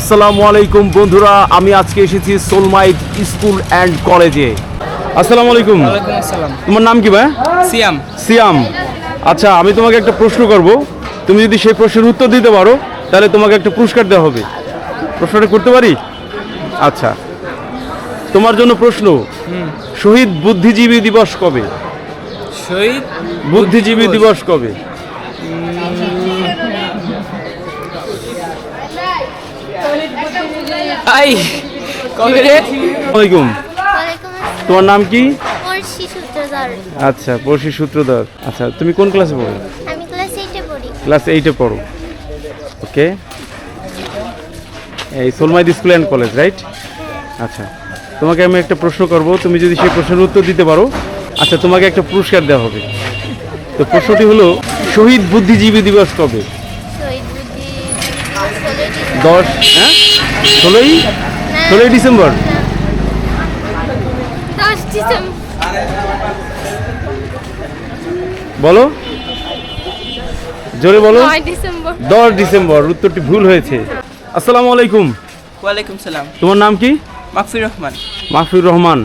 আসসালামু আলাইকুম বন্ধুরা আমি আজকে এসেছি সোলমাইট স্কুল অ্যান্ড কলেজে। আসসালামু আলাইকুম। তোমার নাম কি ভাই? সিয়াম। সিয়াম। আচ্ছা আমি তোমাকে একটা প্রশ্ন করব। তুমি যদি সেই প্রশ্নের উত্তর দিতে পারো তাহলে তোমাকে একটা পুরস্কার দেওয়া হবে। প্রশ্নটা করতে পারি? আচ্ছা। তোমার জন্য প্রশ্ন শহীদ বুদ্ধিজীবী দিবস কবে? শহীদ বুদ্ধিজীবী দিবস কবে? আই কবে রে? ওয়ালাইকুম। তোমার নাম কি? আচ্ছা পড়শি সূত্রধর। আচ্ছা তুমি কোন ক্লাসে পড়ো? আমি ক্লাস এইটে পড়ি। ক্লাস এইটে পড়ো। ওকে। এই Solmaid school and college right? আচ্ছা তোমাকে আমি একটা প্রশ্ন করব তুমি যদি সেই প্রশ্নের উত্তর দিতে পারো আচ্ছা তোমাকে একটা পুরস্কার দেওয়া হবে। তো প্রশ্নটি হলো শহীদ বুদ্ধিজীবী দিবস কবে শহীদ বুদ্ধি ষোলোই ডিসেম্বর। দশ হ্যাঁ? ষোলোই? ষোলোই ডিসেম্বর? বলো। জোরে বলো। দশ ডিসেম্বর উত্তরটি ভুল হয়েছে। আসসালামু আলাইকুম। ওয়ালাইকুম সালাম। তোমার নাম কি? মাকফির রহমান। মাহফুর রহমান।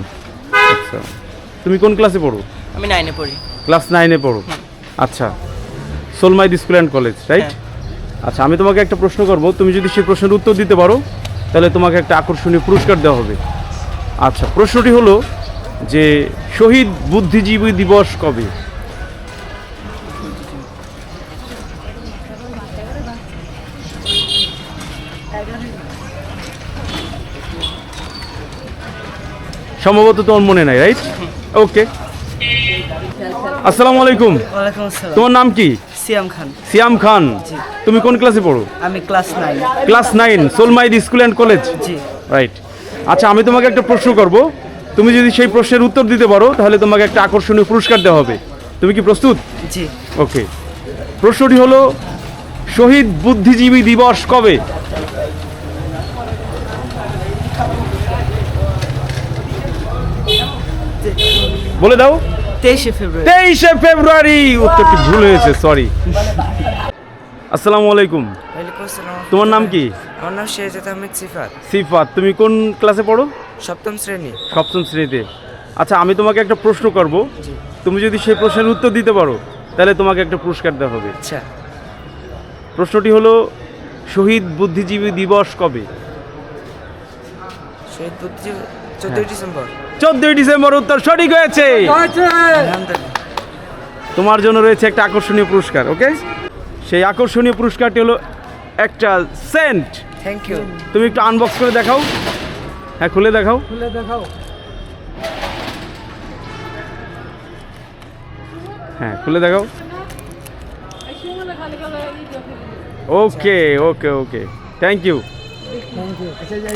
আচ্ছা। তুমি কোন ক্লাসে পড়ো? আমি নাইনে পড়ি। ক্লাস নাইনে পড়ো। আচ্ছা। Solmaid school and college right? আচ্ছা আমি তোমাকে একটা প্রশ্ন করব। তুমি যদি সেই প্রশ্নের উত্তর দিতে পারো তাহলে তোমাকে একটা আকর্ষণীয় পুরস্কার দেওয়া হবে। আচ্ছা প্রশ্নটি হলো যে শহীদ বুদ্ধিজীবী দিবস কবে? সম্ভবত তোমার মনে নাই রাইট? ওকে। আসসালামু আলাইকুম। তোমার নাম কি? সিয়াম খান। সিয়াম খান তুমি কোন ক্লাসে পড়ো? আমি class nine. Class nine Solmaid school and college? G. Right আচ্ছা আমি তোমাকে একটা প্রশ্ন করব। তুমি যদি সেই প্রশ্নের উত্তর দিতে পারো তাহলে তোমাকে একটা আকর্ষণীয় পুরস্কার দেওয়া হবে। তুমি কি প্রস্তুত? জি। ওকে প্রশ্নটি হলো শহীদ বুদ্ধিজীবী দিবস কবে? বলে দাও। তেইশে ফেব্রুয়ারি। তেইশে ফেব্রুয়ারি। উত্তরটি ভুল হয়েছে? সরি আসসালামু আলাইকুম। তোমার নাম কি? আমার নাম শেহজাদ আহমেদ সিফাত। সিফাত তুমি কোন ক্লাসে পড়ো? সপ্তম শ্রেণি। সপ্তম শ্রেণীতে। আচ্ছা আমি তোমাকে একটা প্রশ্ন করব। তুমি যদি সেই প্রশ্নের উত্তর দিতে পারো তাহলে তোমাকে একটা পুরস্কার দেওয়া হবে। আচ্ছা। প্রশ্নটি হলো শহীদ বুদ্ধিজীবী দিবস কবে? শহীদ বুদ্ধি চোদ্দই ডিসেম্বর। চোদ্দই ডিসেম্বর উত্তর সঠিক হয়েছে। তোমার জন্য রয়েছে একটা আকর্ষণীয় পুরস্কার ওকে সেই আকর্ষণীয় পুরস্কারটি হলো একটা সেন্ট। থ্যাংক ইউ তুমি একটু আনবক্স করে দেখাও। হ্যাঁ খুলে দেখাও। খুলে দেখাও। হ্যাঁ খুলে দেখাও। Okay okay okay thank you